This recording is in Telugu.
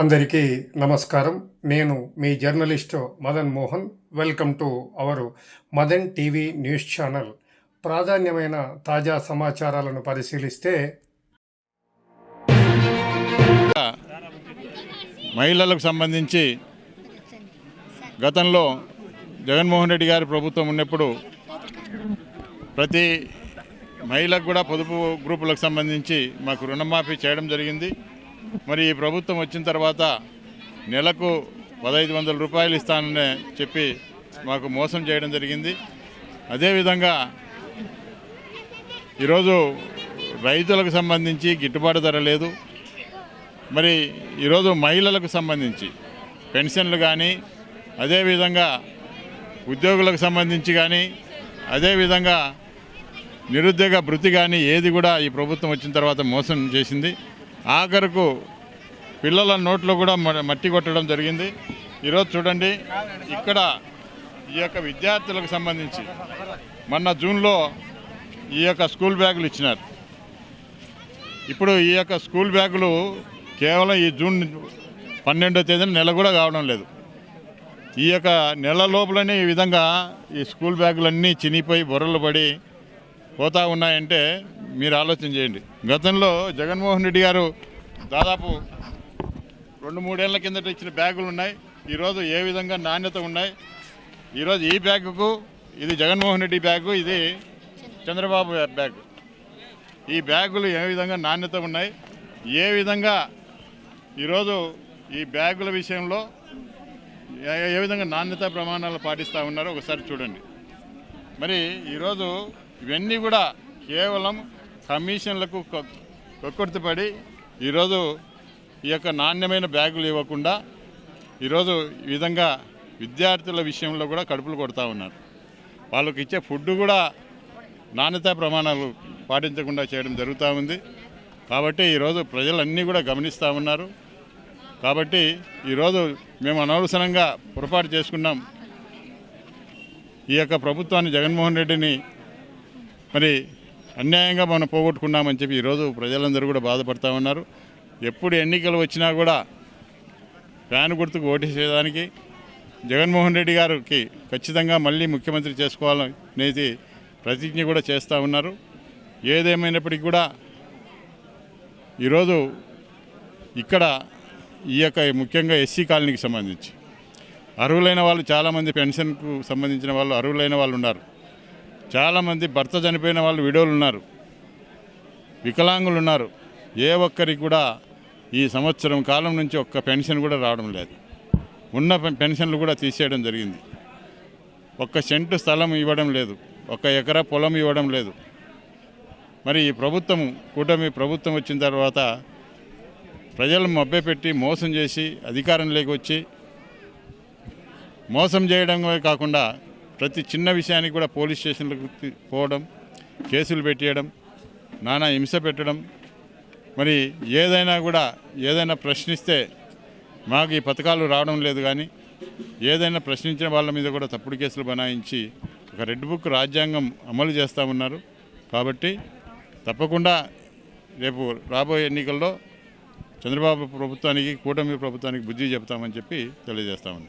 అందరికీ నమస్కారం. నేను మీ journalist Madan Mohan. Welcome to our Madan TV news channel. ప్రాధాన్యమైన తాజా సమాచారాలను పరిశీలిస్తే మహిళలకు సంబంధించి గతంలో జగన్మోహన్ రెడ్డి గారి ప్రభుత్వం ఉన్నప్పుడు ప్రతి మహిళకు కూడా పొదుపు గ్రూపులకు సంబంధించి మాకు రుణమాఫీ చేయడం జరిగింది. మరి ఈ ప్రభుత్వం వచ్చిన తర్వాత నెలకు పదహైదు వందల రూపాయలు ఇస్తానని చెప్పి మాకు మోసం చేయడం జరిగింది. అదేవిధంగా ఈరోజు రైతులకు సంబంధించి గిట్టుబాటు ధర లేదు. మరి ఈరోజు మహిళలకు సంబంధించి పెన్షన్లు కానీ అదేవిధంగా ఉద్యోగులకు సంబంధించి కానీ అదేవిధంగా నిరుద్యోగ భృతి కానీ ఏది కూడా ఈ ప్రభుత్వం వచ్చిన తర్వాత మోసం చేసింది. ఆఖరకు పిల్లల నోట్లో కూడా మ- మట్టి కొట్టడం జరిగింది. ఈరోజు చూడండి ఇక్కడ ఈ యొక్క విద్యార్థులకు సంబంధించి మొన్న జూన్లో ఈ యొక్క స్కూల్ బ్యాగులు ఇచ్చినారు. ఇప్పుడు ఈ యొక్క స్కూల్ బ్యాగులు కేవలం ఈ జూన్ పన్నెండో తేదీన నెల కూడా కావడం లేదు. ఈ యొక్క నెల లోపలనే ఈ విధంగా ఈ స్కూల్ బ్యాగులన్నీ చినిపోయి బొర్రలు పడి పోతా ఉన్నాయంటే మీరు ఆలోచన చేయండి. గతంలో జగన్మోహన్ రెడ్డి గారు దాదాపు రెండు మూడేళ్ళ కిందట ఇచ్చిన బ్యాగులు ఉన్నాయి. ఈరోజు ఏ విధంగా నాణ్యత ఉన్నాయి? ఈరోజు ఈ బ్యాగుకు ఇది జగన్మోహన్ రెడ్డి బ్యాగు ఇది చంద్రబాబు బ్యాగ్. ఈ బ్యాగులు ఏ విధంగా నాణ్యత ఉన్నాయి? ఏ విధంగా ఈరోజు ఈ బ్యాగుల విషయంలో ఏ- ఏ విధంగా నాణ్యత ప్రమాణాలు పాటిస్తూ ఉన్నారో ఒకసారి చూడండి. మరి ఈరోజు ఇవన్నీ కూడా కేవలం కమిషన్లకు కొక్కుర్తిపడి ఈరోజు ఈ యొక్క నాణ్యమైన బ్యాగులు ఇవ్వకుండా ఈరోజు ఈ విధంగా విద్యార్థుల విషయంలో కూడా కడుపులు కొడతా ఉన్నారు. వాళ్ళకి ఇచ్చే ఫుడ్ కూడా నాణ్యతా ప్రమాణాలు పాటించకుండా చేయడం జరుగుతూ ఉంది. కాబట్టి ఈరోజు ప్రజలన్నీ కూడా గమనిస్తూ ఉన్నారు. కాబట్టి ఈరోజు మేము అనవసరంగా పొరపాటు చేసుకున్నాం. ఈ యొక్క ప్రభుత్వాన్ని జగన్మోహన్ రెడ్డిని మరి అన్యాయంగా మనం పోగొట్టుకున్నామని చెప్పి ఈరోజు ప్రజలందరూ కూడా బాధపడతా ఉన్నారు. ఎప్పుడు ఎన్నికలు వచ్చినా కూడా ఫ్యాన్ గుర్తుకు ఓటేసేదానికి జగన్మోహన్ రెడ్డి గారికి ఖచ్చితంగా మళ్ళీ ముఖ్యమంత్రి చేసుకోవాలనేది ప్రతిజ్ఞ కూడా చేస్తూ ఉన్నారు. ఏదేమైనప్పటికీ కూడా ఈరోజు ఇక్కడ ఈ యొక్క ముఖ్యంగా ఎస్సీ కాలనీకి సంబంధించి అర్హులైన వాళ్ళు చాలామంది పెన్షన్కు సంబంధించిన వాళ్ళు అర్హులైన వాళ్ళు ఉన్నారు. చాలామంది భర్త చనిపోయిన వాళ్ళు విడోలు ఉన్నారు. వికలాంగులు ఉన్నారు ఏ ఒక్కరికి కూడా ఈ సంవత్సరం కాలం నుంచి ఒక్క పెన్షన్ కూడా రావడం లేదు. ఉన్న పెన్షన్లు కూడా తీసేయడం జరిగింది. ఒక్క సెంటు స్థలం ఇవ్వడం లేదు. ఒక ఎకరా పొలం ఇవ్వడం లేదు. మరి ఈ ప్రభుత్వం కూటమి ప్రభుత్వం వచ్చిన తర్వాత ప్రజలను మభ్యపెట్టి మోసం చేసి అధికారంలోకి వచ్చి మోసం చేయడమే కాకుండా ప్రతి చిన్న విషయానికి కూడా పోలీస్ స్టేషన్లకు పోవడం కేసులు పెట్టేయడం నానా హింస పెట్టడం. మరి ఏదైనా కూడా ఏదైనా ప్రశ్నిస్తే మాకు ఈ పథకాలు రావడం లేదు కానీ ఏదైనా ప్రశ్నించిన వాళ్ళ మీద కూడా తప్పుడు కేసులు బనాయించి ఒక రెడ్ బుక్ రాజ్యాంగం అమలు చేస్తామన్నారు కాబట్టి తప్పకుండా రేపు రాబోయే ఎన్నికల్లో చంద్రబాబు ప్రభుత్వానికి కూటమి ప్రభుత్వానికి బుద్ధి చెప్తామని చెప్పి తెలియజేస్తామని